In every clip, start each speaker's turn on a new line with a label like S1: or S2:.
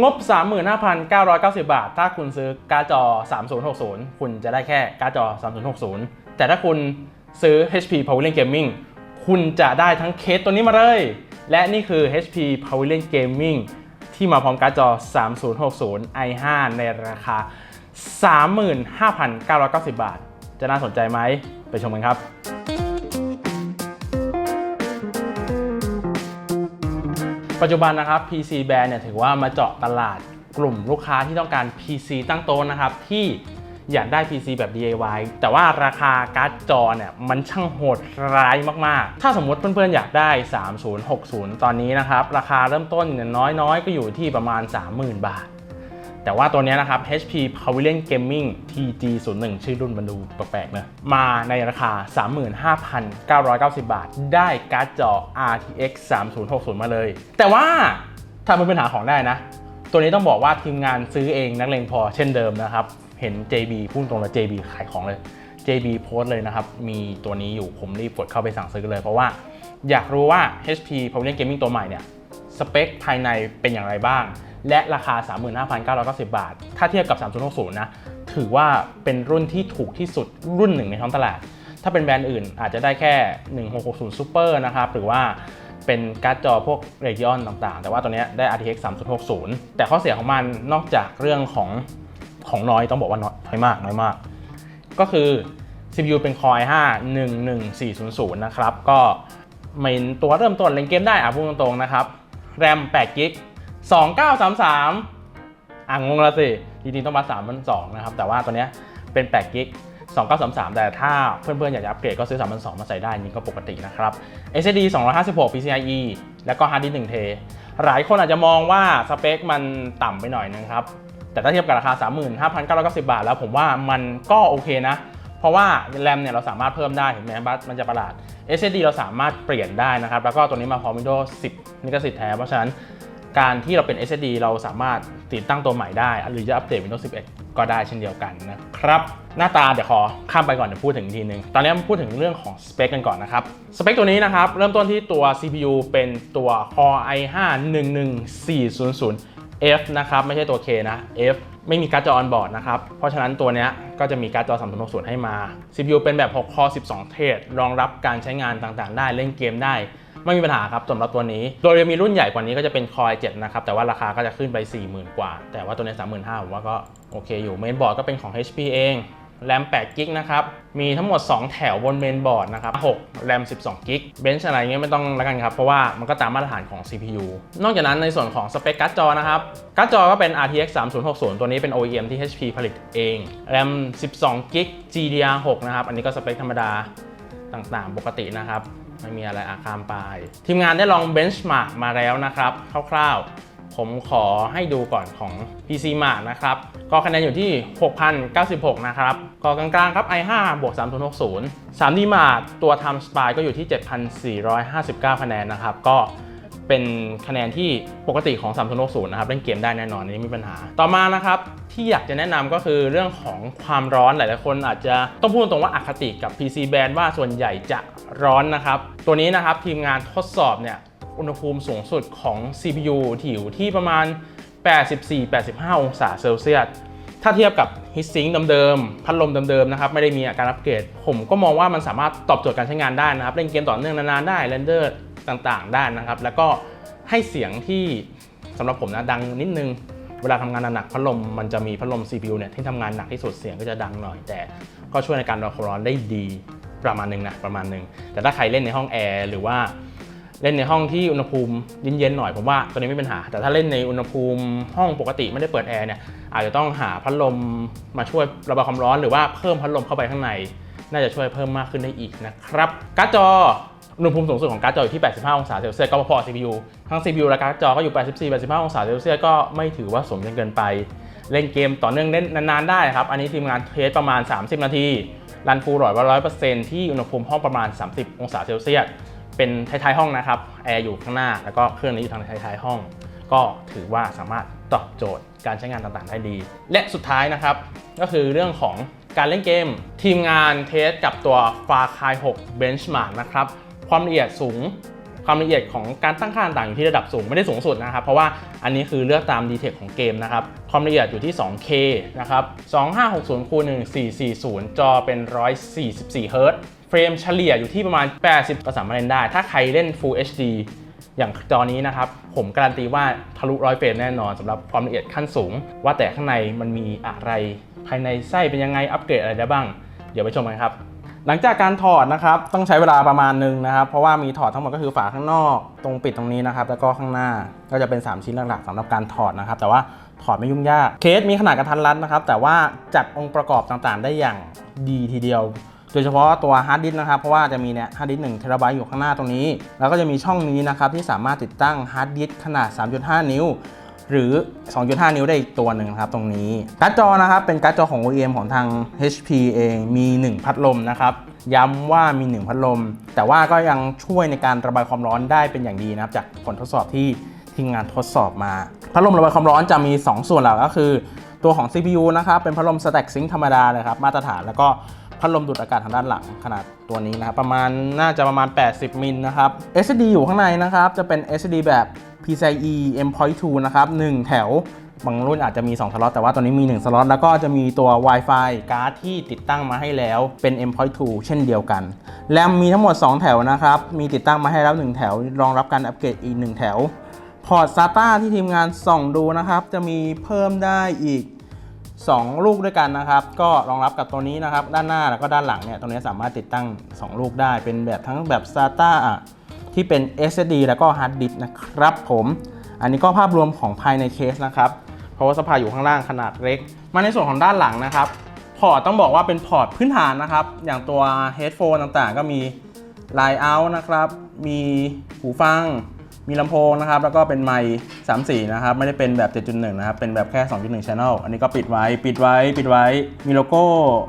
S1: งบ 35,990 บาท ถ้าคุณซื้อการ์ดจอ 3060 คุณจะได้แค่การ์ดจอ 3060 แต่ถ้าคุณซื้อ HP Pavilion Gaming คุณจะได้ทั้งเคสตัวนี้มาเลย และนี่คือ HP Pavilion Gaming ที่มาพร้อมการ์ดจอ 3060 i5 ในราคา 35,990 บาท จะน่าสนใจไหม ไปชมกันครับ ปัจจุบันนะครับ PC Band เนี่ยถือว่ามาเจาะตลาดกลุ่มลูกค้าที่ต้องการ PC ตั้งโต๊ะนะครับ ที่อยากได้ PC แบบ DIY แต่ว่าราคาการ์ดจอเนี่ยมันช่างโหดร้ายมาก ๆ ถ้าสมมติเพื่อน ๆ อยากได้ 3060 ตอนนี้นะครับ ราคาเริ่มต้นเนี่ยน้อย ๆ ก็อยู่ที่ประมาณ 30,000 บาท แต่ว่าตัวนี้นะครับ HP Pavilion Gaming TG01 ชื่อรุ่นมันดูแปลกๆนะมาในราคา 35,990 บาท ได้การ์ดจอ RTX 3060 มาเลย แต่ว่าถ้ามันเป็นหาของได้นะ ตัวนี้ต้องบอกว่าทีมงานซื้อเองนักเลงพอเช่นเดิมนะครับ เห็น JB พูดตรงลย JB ขายของเลย JB โพสเลยนะครับ มีตัวนี้อยู่ผมรีบกดเข้าไปสั่งซื้อเลย เพราะว่าอยากรู้ว่า HP Pavilion Gaming ตัวใหม่เนี่ยสเปคภายในเป็นอย่างไรบ้างและราคา 35,990 บาท ถ้าเทียบกับ 3060 นะ ถือว่าเป็นรุ่นที่ถูกที่สุดรุ่นหนึ่งในท้องตลาด ถ้าเป็นแบรนด์อื่นอาจจะได้แค่ 1660 Super นะครับ หรือว่าเป็นการ์ดจอพวก Radeon ต่างๆ แต่ว่าตัวนี้ได้ RTX 3060 แต่ข้อเสียของมันนอกจากเรื่องของของน้อยต้องบอกว่าน้อยมากน้อยมาก ก็คือ CPU เป็น Core i5 11400 นะครับ ก็ไม่ตัวเริ่มต้นเล่นเกมได้อะพูดตรงๆนะครับแรม8 g b 2933 อะงงล้วสิ จริงๆ ต้องมา3 2 0นะครับ แต่ว่าตัวเนี้ยเป็น8 g b 2933 แต่ถ้าเพื่อนๆ อยากจะอัปเกรดก็ซื้อ3 2 0 0มาใส่ได้นี่ก็ปกตินะครับ SSD 256 PCIe แล้วก็ Hard Disk 1 t หลายคนอาจจะมองว่าสเปคมันต่ำไปหน่อยนึงครับ แต่ถ้าเทียบกับราคา 35,990 บาท แล้วผมว่ามันก็โอเคนะ เพราะว่าแรมเนี่ยเราสามารถเพิ่มได้เห็นไหมบัสมันจะประหลาด SSD เราสามารถเปลี่ยนได้นะครับ แล้วก็ตัวนี้มาพร้อม Windows 10ลิขสิทธิ์แท้ เพราะฉะนั้น การที่เราเป็น SSD เราสามารถติดตั้งตัวใหม่ได้ หรือจะอัปเดต Windows 11 ก็ได้เช่นเดียวกันนะครับ หน้าตาเดี๋ยวขอข้ามไปก่อนเดี๋ยวพูดถึงอีกทีนึง ตอนนี้มาพูดถึงเรื่องของสเปคกันก่อนนะครับ สเปคตัวนี้นะครับ เริ่มต้นที่ตัว CPU เป็นตัว Core i5 11400 F นะครับ ไม่ใช่ตัว K นะ F ไม่มีการ์ดจอ on board นะครับ เพราะฉะนั้นตัวนี้ก็จะมีการ์ดจอ 3060 ให้มา CPU เป็นแบบ6 core 12 เทรดรองรับการใช้งานต่างๆ ได้ เล่นเกมได้ ไม่มีปัญหาครับสำหรับตัวนี้ โดยจะมีรุ่นใหญ่กว่านี้ก็จะเป็น Core i7 นะครับ แต่ว่าราคาก็จะขึ้นไป 40,000 กว่า แต่ว่าตัวนี้35,000ผมว่าก็โอเคอยู่เมนบอร์ดก็เป็นของ HP เองแรม8กิกนะครับ มีทั้งหมด 2 แถวบนเมนบอร์ดนะครับ6แรม12กิกเบนช์อะไรเงี้ยไม่ต้องแล้วกันครับ เพราะว่ามันก็ตามมาตรฐานของ CPU นอกจากนั้นในส่วนของสเปคการ์ดจอนะครับ การ์ดจอก็เป็น RTX 3060 ตัวนี้เป็น OEM ที่ HP ผลิตเองแรม12กิก GDDR6 นะครับ อันนี้ก็สเปคธรรมดาต่างๆ ปกตินะครับ ไม่มีอะไรอาคามไปทีมงานได้ลองเบนช์มาร์กมาแล้วนะครับ คร่าวๆ ผมขอให้ดูก่อนของ PC Mark นะครับ ก็คะแนนอยู่ที่ 6,096 นะครับ ก็กลางๆ ครับ i5 บวก3060 3D Mark ตัว Time Spy ก็อยู่ที่ 7,459 คะแนนนะครับ ก็เป็นคะแนนที่ปกติของ3060นะครับเล่นเกมได้แน่นอนนี้ไม่มีปัญหา ต่อมานะครับที่อยากจะแนะนำก็คือเรื่องของความร้อนหลาย ๆ คนอาจจะต้องพูดตรงว่าอคติกับ PC Band ว่าส่วนใหญ่จะ ร้อนนะครับ ตัวนี้นะครับทีมงานทดสอบเนี่ยอุณหภูมิสูงสุดของ CPU ที่อยู่ที่ประมาณ 84-85 องศาเซลเซียส ถ้าเทียบกับฮิตซิงเดิมๆ พัดลมเดิมๆ นะครับ ไม่ได้มีการอัปเกรด ผมก็มองว่ามันสามารถตอบโจทย์การใช้งานได้นะครับ เล่นเกมต่อเนื่องนานๆ ได้เรนเดอร์ต่างๆ ได้นะครับ แล้วก็ให้เสียงที่สำหรับผมนะดังนิดนึง เวลาทำงานหนักพัดลมมันจะมีพัดลม CPU เนี่ยที่ทำงานหนักที่สุดเสียงก็จะดังหน่อย แต่ก็ช่วยในการรอความร้อนได้ดี ประมาณหนึ่งนะประมาณหนึ่งแต่ถ้าใครเล่นในห้องแอร์หรือว่าเล่นในห้องที่อุณหภูมิเย็นๆหน่อยผมว่าตัวนี้ไม่เป็นปัญหา แต่ถ้าเล่นในอุณหภูมิห้องปกติไม่ได้เปิดแอร์เนี่ยอาจจะต้องหาพัดลมมาช่วยระบายความร้อนหรือว่าเพิ่มพัดลมเข้าไปข้างใน น่าจะช่วยเพิ่มมากขึ้นได้อีกนะครับการ์ดจออุณหภูมิสูงสุดของการ์ดจออยู่ที่ 85 องศาเซลเซียสก็พอ CPU ทั้ง CPU และการ์ดจอก็อยู่ 84 85 องศาเซลเซียสก็ไม่ถือว่าสูงจนเกินไป เล่นเกมต่อเนื่องเล่นนานๆได้ครับอันนี้ทีมงานเทสประมาณ 30 นาที รันฟูลร้อยว่าร้อยเปอร์เซ็นต์ที่อุณหภูมิห้องประมาณ 30 องศาเซลเซียส เป็นท้ายๆห้องนะครับ แอร์อยู่ข้างหน้า แล้วก็เครื่องนี้อยู่ทางท้ายๆห้อง ก็ถือว่าสามารถตอบโจทย์การใช้งานต่างๆ ได้ดี และสุดท้ายนะครับ ก็คือเรื่องของการเล่นเกม ทีมงานเทสกับตัว Far Cry 6 Benchmark นะครับ ความละเอียดสูง ความละเอียดของการตั้งค่าต่างๆอยู่ที่ระดับสูงไม่ได้สูงสุดนะครับ เพราะว่าอันนี้คือเลือกตามดีเทคของเกมนะครับ ความละเอียดอยู่ที่ 2K นะครับ 2560คูณ1440 จอเป็น 144 เฮิรตซ์เฟรมเฉลี่ยอยู่ที่ประมาณ 80ก็สามารถเล่นได้ ถ้าใครเล่น Full HD อย่างจอนี้นะครับ ผมการันตีว่าทะลุร้อยเฟรมแน่นอนสำหรับความละเอียดขั้นสูง ว่าแต่ข้างในมันมีอะไร ภายในไส้เป็นยังไงอัปเกรดอะไรได้บ้าง เดี๋ยวไปชมกันครับ หลังจากการถอดนะครับต้องใช้เวลาประมาณหนึ่งนะครับ เพราะว่ามีถอดทั้งหมดก็คือฝาข้างนอก ตรงปิดตรงนี้นะครับ แล้วก็ข้างหน้าก็จะเป็น 3 ชิ้นหลักๆสำหรับการถอดนะครับ แต่ว่าถอดไม่ยุ่งยากเคสมีขนาดกระทันรัดนะครับ แต่ว่าจัดองค์ประกอบต่างๆ ได้อย่างดีทีเดียวโดยเฉพาะตัวฮาร์ดดิสก์นะครับเพราะว่าจะมีเนี่ยฮาร์ดดิสก์1เทราไบต์อยู่ข้างหน้าตรงนี้ แล้วก็จะมีช่องนี้นะครับที่สามารถติดตั้งฮาร์ดดิสก์ขนาด 3.5 นิ้ว หรือ 2.5 นิ้วได้อีกตัวหนึ่งนะครับตรงนี้การ์ดจอนะครับเป็นการ์ดจอของ OEM ของทาง HP เองมี 1 พัดลมนะครับย้ำว่ามี 1 พัดลม แต่ว่าก็ยังช่วยในการระบายความร้อนได้เป็นอย่างดีนะครับ จากผลทดสอบที่ทีมงานทดสอบมา พัดลมระบายความร้อนจะมี 2 ส่วนหลักก็คือ ตัวของ CPU นะครับเป็นพัดลม Stack Sync ธรรมดาเลยครับมาตรฐานแล้วก็ พัดลมดูดอากาศทางด้านหลังขนาดตัวนี้นะครับ ประมาณน่าจะประมาณ 80 มิลนะครับ SD อยู่ข้างในนะครับ จะเป็น SD แบบ PCIe M.2 นะครับ 1 แถวบางรุ่นอาจจะมี 2 สล็อต แต่ว่าตัวนี้มี 1 สล็อต แล้วก็จะมีตัว Wi-Fi การ์ดที่ติดตั้งมาให้แล้วเป็น M.2 เช่นเดียวกัน แรมมีทั้งหมด 2 แถวนะครับ มีติดตั้งมาให้แล้ว 1 แถว รองรับการอัปเกรดอีก 1 แถว พอร์ต SATA ที่ทีมงานส่องดูนะครับ จะมีเพิ่มได้อีก 2 ลูกด้วยกันนะครับ ก็รองรับกับตัวนี้นะครับ ด้านหน้าแล้วก็ด้านหลังเนี่ยตรงนี้สามารถติดตั้ง 2 ลูกได้ เป็นแบบทั้งแบบ SATA ที่เป็น SSD แล้วก็ Hard Disk นะครับผม อันนี้ก็ภาพรวมของภายในเคสนะครับ เพราะว่าสภาอยู่ข้างล่างขนาดเล็ก มาในส่วนของด้านหลังนะครับ พอร์ตต้องบอกว่าเป็นพอร์ตพื้นฐานนะครับ อย่างตัว headphone ต่างๆ ก็มี Line Out นะครับ มีหูฟัง มีลำโพงนะครับ แล้วก็เป็นไมค์3.4นะครับ ไม่ได้เป็นแบบ 7.1 นะครับ เป็นแบบแค่ 2.1 Channel อันนี้ก็ปิดไว้ ปิดไว้ ปิดไว้ มีโลโก้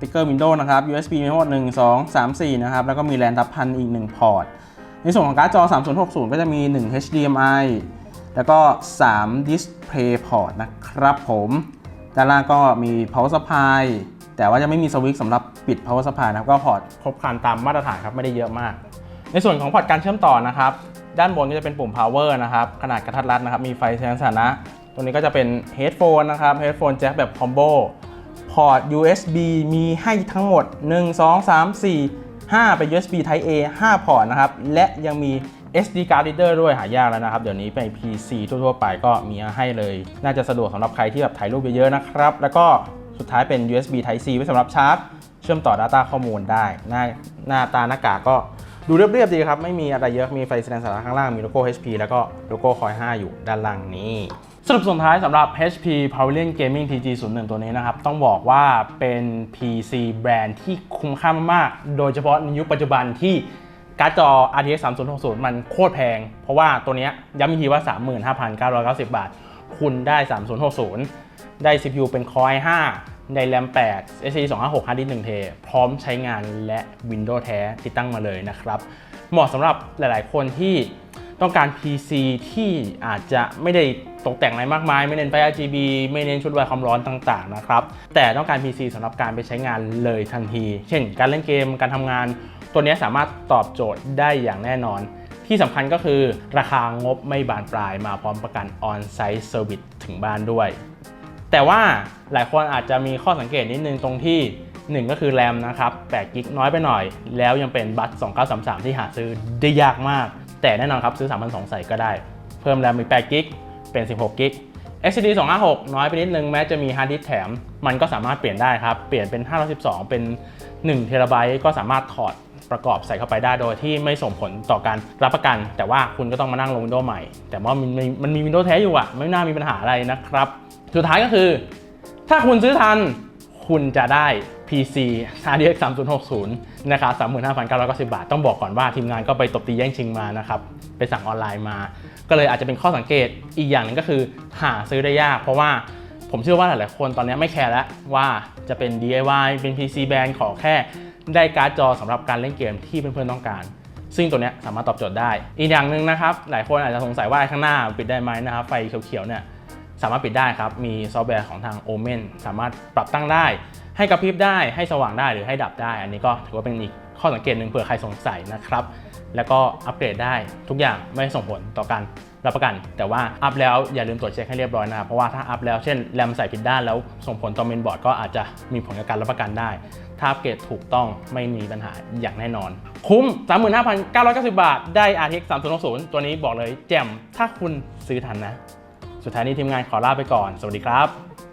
S1: ติ๊กเกอร์ Windows นะครับ USB มีทั้งหมด1 2 3 4 นะครับ แล้วก็มีแลนดับพันอีก 1 พอร์ต ในส่วนของการ์ดจอ 3060 ก็จะมี 1 HDMI แล้วก็ 3 Display Port นะครับผมด้านล่างก็มี power supply แต่ว่าจะไม่มีสวิตช์สำหรับปิด power supply นะครับก็พอร์ตครบครันตามมาตรฐานครับไม่ได้เยอะมาก ในส่วนของพอร์ตการเชื่อมต่อนะครับ ด้านบนก็จะเป็นปุ่ม power นะครับ ขนาดกระทัดรัดนะครับ มีไฟแสดงสถานะ ตรงนี้ก็จะเป็น headphone นะครับ headphone jack แบบ combo พอร์ต USB มีให้ทั้งหมด 1 2 3 4 5 เป็น USB Type A 5 พอร์ตนะครับ และยังมี SD card reader ด้วยหายากแล้วนะครับ เดี๋ยวนี้ไป PC ทั่วๆไปก็มีให้เลย น่าจะสะดวกสำหรับใครที่แบบถ่ายรูปเยอะๆนะครับ แล้วก็สุดท้ายเป็น USB Type C ไว้สำหรับชาร์จ เชื่อมต่อ Data ข้อมูลได้ หน้าหน้าตาหน้ากากก็ ดูเรียบๆดีครับ ไม่มีอะไรเยอะ มีไฟแสดงสัญลักษณ์ข้างล่าง มีโลโก้ HP แล้วก็โลโก้คอย 5 อยู่ด้านล่างนี้ สรุปส่วนท้ายสำหรับ HP Pavilion Gaming TG01 ตัวนี้นะครับ ต้องบอกว่าเป็น PC แบรนด์ที่คุ้มค่ามากๆ โดยเฉพาะในยุคปัจจุบันที่การ์ดจอ RTX 3060 มันโคตรแพง เพราะว่าตัวนี้ยย้ำอีกทีว่า 35,990 บาท คุณได้ 3060 ได้ CPU เป็น Core i5 ได้ RAM 8 SSD 256 Hard Disk 1 t พร้อมใช้งานและ Windows แท้ติดตั้งมาเลยนะครับ เหมาะสำหรับหลายๆ คนที่ต้องการ PC ที่อาจจะไม่ได้ตกแต่งอะไรมากมาย ไม่เน้นไฟ RGB ไม่เน้นชุดระบายความร้อนต่าง ๆ นะครับ แต่ต้องการ PC สำหรับการไปใช้งานเลยทันที เช่น การเล่นเกมการทำงาน ตัวนี้สามารถตอบโจทย์ได้อย่างแน่นอน ที่สำคัญก็คือราคางบไม่บานปลายมาพร้อมประกัน On-Site Service ถึงบ้านด้วย แต่ว่าหลายคนอาจจะมีข้อสังเกตนิดนึงตรงที่ 1 ก็คือแรมนะครับ8กิกน้อยไปหน่อย แล้วยังเป็นบัต2933 ที่หาซื้อได้ยากมาก แต่แน่นอนครับซื้อ3,200ใส่ก็ได้ เพิ่มแรมอีก8กิกเป็น 16กิก SSD 256 น้อยไปนิดนึง แม้จะมีฮาร์ดดิสก์แถม มันก็สามารถเปลี่ยนได้ครับ เปลี่ยนเป็น 512 เป็น1เทราไบต์ก็สามารถถอดประกอบใส่เข้าไปได้โดยที่ไม่ส่งผลต่อการรับประกัน แต่ว่าคุณก็ต้องมานั่งลง Windows ใหม่ แต่ว่ามันมีมันมี Windows แท้อยู่อะไม่น่ามีปัญหาอะไรนะครับ สุดท้ายก็คือ ถ้าคุณซื้อทันคุณจะได้ PC RTX 3060นะครับ35,990 บาท ต้องบอกก่อนว่าทีมงานก็ไปตบตีแย่งชิงมานะครับ ไปสั่งออนไลน์มา ก็เลยอาจจะเป็นข้อสังเกตอีกอย่างหนึงก็คือหาซื้อได้ยาก เพราะว่าผมเชื่อว่าหลายๆคนตอนนี้ไม่แคร์แล้วว่าจะเป็น DIY เป็น PC แบรนด์ขอแค่ได้การ์ดจอสำหรับการเล่นเกมที่เพื่อนๆต้องการ ซึ่งตัวนี้สามารถตอบโจทย์ได้ อีกอย่างหนึ่งนะครับ หลายคนอาจจะสงสัยว่าข้างหน้าปิดได้ไหมนะครับ ไฟเขียวๆเนี่ย สามารถปิดได้ครับ มีซอฟต์แวร์ของทาง Omen สามารถปรับตั้งได้ ให้กระพริบได้ ให้สว่างได้หรือให้ดับได้ อันนี้ก็ถือว่าเป็นอีกข้อสังเกตหนึ่งเผื่อใครสงสัยนะครับ แล้วก็อัปเกรดได้ทุกอย่างไม่ส่งผลต่อการรับประกัน แต่ว่าอัพแล้วอย่าลืมตรวจเช็คให้เรียบร้อยนะครับ เพราะว่าถ้าอัพแล้วเช่นแรมใส่ผิดด้านแล้วส่งผลต่อเมนบอร์ดก็อาจจะมีผลกับการรับประกันได้ ถ้าอัปเกรดถูกต้องไม่มีปัญหาอย่างแน่นอน คุ้ม 35,990 บาท ได้ RTX 3060 ตัวนี้บอกเลยแจ่มถ้าคุณซื้อทันนะ สุดท้ายนี้ทีมงานขอลาไปก่อน สวัสดีครับ